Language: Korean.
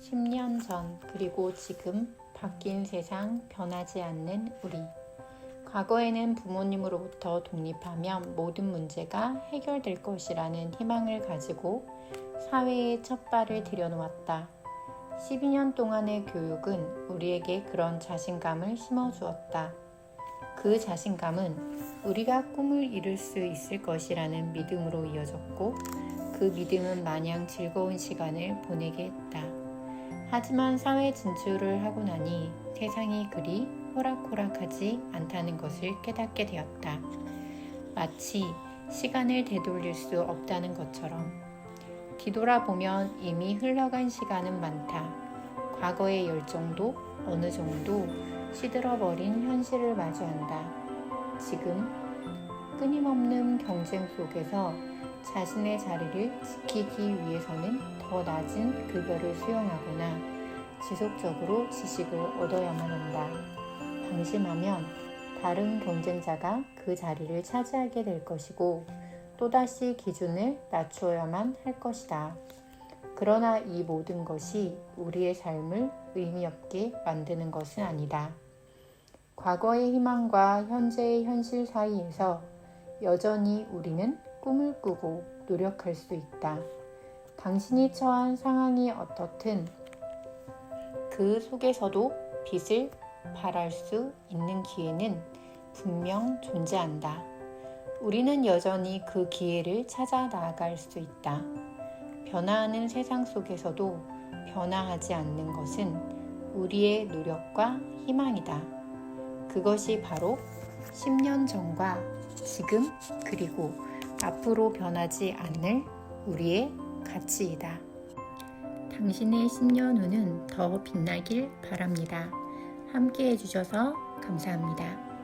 10년 전 그리고 지금 바뀐 세상 변하지 않는 우리. 과거에는 부모님으로부터 독립하면 모든 문제가 해결될 것이라는 희망을 가지고 사회에 첫 발을 들여놓았다. 12년 동안의 교육은 우리에게 그런 자신감을 심어주었다. 그 자신감은 우리가 꿈을 이룰 수 있을 것이라는 믿음으로 이어졌고 그 믿음은 마냥 즐거운 시간을 보내게 했다. 하지만 사회 진출을 하고 나니 세상이 그리 호락호락하지 않다는 것을 깨닫게 되었다. 마치 시간을 되돌릴 수 없다는 것처럼 뒤돌아보면 이미 흘러간 시간은 많다. 과거의 열정도 어느 정도 시들어버린 현실을 마주한다. 지금 끊임없는 경쟁 속에서 자신의 자리를 지키기 위해서는 더 낮은 급여를 수용하거나 지속적으로 지식을 얻어야만 한다. 방심하면 다른 경쟁자가 그 자리를 차지하게 될 것이고 또다시 기준을 낮추어야만 할 것이다. 그러나 이 모든 것이 우리의 삶을 의미 없게 만드는 것은 아니다. 과거의 희망과 현재의 현실 사이에서 여전히 우리는 꿈을 꾸고 노력할 수 있다. 당신이 처한 상황이 어떻든 그 속에서도 빛을 발할 수 있는 기회는 분명 존재한다. 우리는 여전히 그 기회를 찾아 나아갈 수 있다. 변화하는 세상 속에서도 변화하지 않는 것은 우리의 노력과 희망이다. 그것이 바로 10년 전과 지금 그리고 앞으로 변하지 않을 우리의 가치이다. 당신의 10년 후는 더 빛나길 바랍니다. 함께 해주셔서 감사합니다.